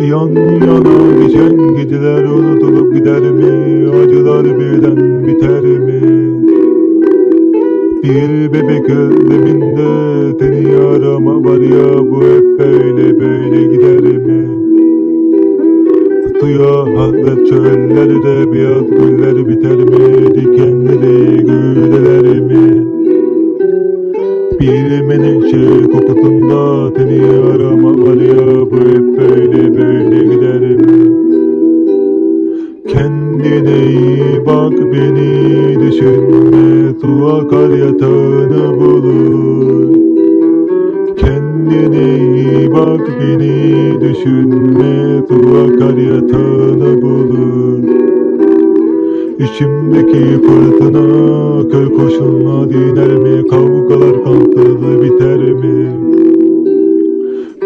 Yan yana geçen geceler unutulup gider mi? Acılar birden biter mi? Bir bebek özleminde seni arama var ya bu hep böyle böyle gider mi? Suya hasret çöllerde beyaz güller biter mi? Dikenleri güleler mi? Bir menekşe kokusunda seni arama Kendine iyi bak beni düşünme. Su akar yatağını bulur. Kendine iyi bak beni düşünme. Su akar yatağını bulur. İçimdeki fırtına köy koşuluna diner mi? Kavgalar kansız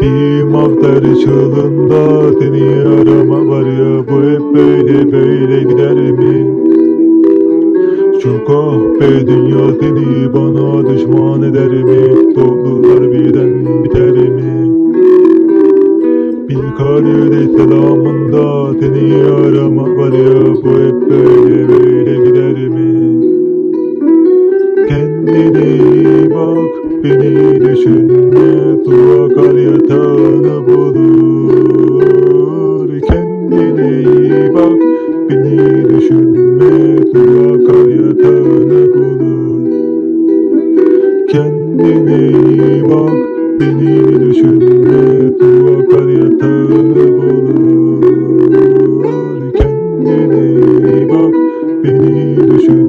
bir mafter çığlığında seni arama var ya bu hep böyle böyle gider mi? Şu kahpe dünya seni bana düşman eder mi? Doğrular birden biter mi? Bir kardeş selamında seni arama var ya bu hep böyle bak beni düşünme Dua yatağını bulur. Kendine iyi bak beni düşünme Dua yatağını bulur. Kendine iyi bak beni düşünme Dua yatağını bulur. Kendine iyi bak beni düşünme